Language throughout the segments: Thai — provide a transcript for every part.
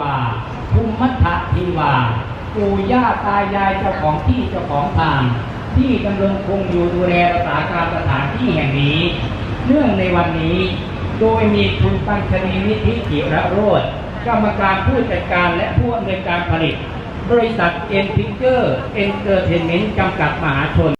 วาภูมิมัทธเทวาปู่ย่าตายายเจ้าของที่เจ้าของทาง ที่ดำรงคงอยู่ดูแลรักษาการสถานที่แห่งนี้ เนื่องในวันนี้ โดยมีคุณปัญชนีนิธิจิระโรธกรรมการผู้จัดการและผู้อำนวยการผลิต บริษัทเอ็นพิเจอร์เอ็นเตอร์เทนเมนต์จำกัดมหาชน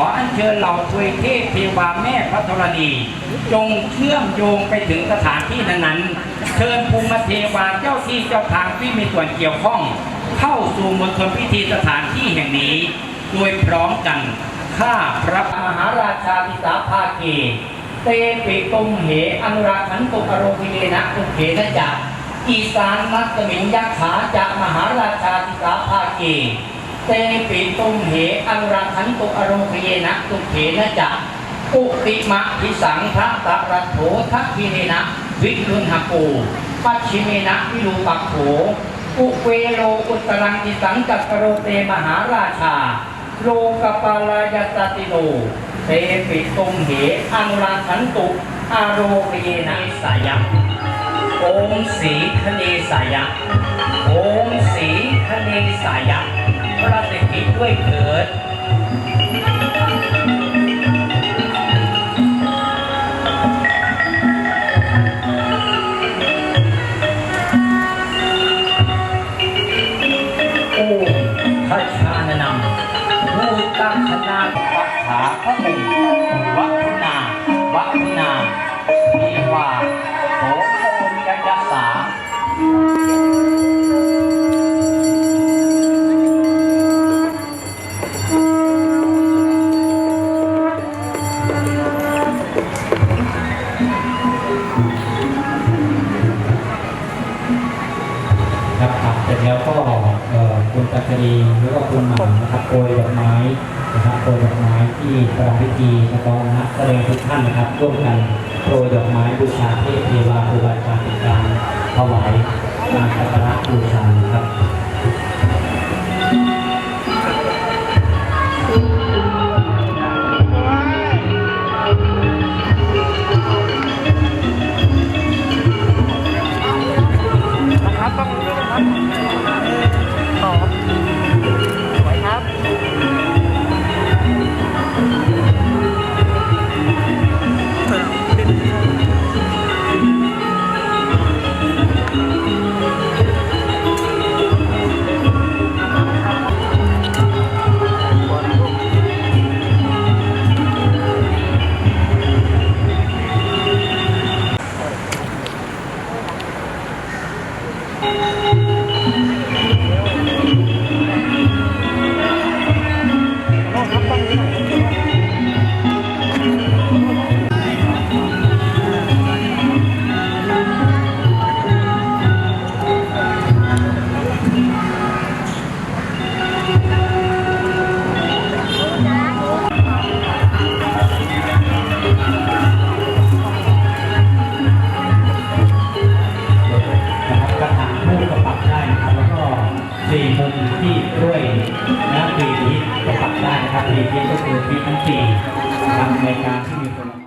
ออัญเชิญเหล่าทวยเทพเทวาแม่พระธรณี จงเชื่อมโยงไปถึงสถานที่นั้นๆเชิญภูมิเทวาเจ้าที่เจ้าทางที่มีส่วนเกี่ยวข้อง เข้าสู่มณฑลพิธีสถานที่แห่งนี้ โดยพร้อมกันข้าพระมหาราชาพิสาภาเกเตปิตุมเหอนุราคันตุอโรคิเนนะตุเขนะจักอีสานมัสมิงยักขาจะมหาราชาธิสาภาเก เตปิตุมเหอนุราคันตุอโรเนนะตุเขนะจักอุติมะพิสังพระตะรัตโถทักขิเนนะวิรุณหปูปัชชิเมนะวิรูปักโขอุเวโลอุตรังติสังกัปโรเตมหาราชา โลกปาลายตติโนเตปิตุมเหอนุราคันตุอาโรเยนะสายัโอมสีคเนสายัโอมสีคเนสายั ประสิทธิด้วยเถิดโอ้ทัชชานนำผู้ตั้งคณะปัฏฐาพระมุงวัฒนาวัฒนามีว่า ดีแล้วก็คุณหมานะครับโปรยดอกไม้นะครับโปรยดอกไม้ที่ประรำพิธีนะครับนักแสดงทุกท่านนะครับร่วมกันโปรยดอกไม้บูชาเทพเทวาครูบาอาจารย์เป็นการถวายมารสักการะบูช Thank you. มุมที่ด้วยนะสี่ทิศก็ปักได้นะครับปีนี้ก็คือปีทั้งสี่ทำในการที่มีคน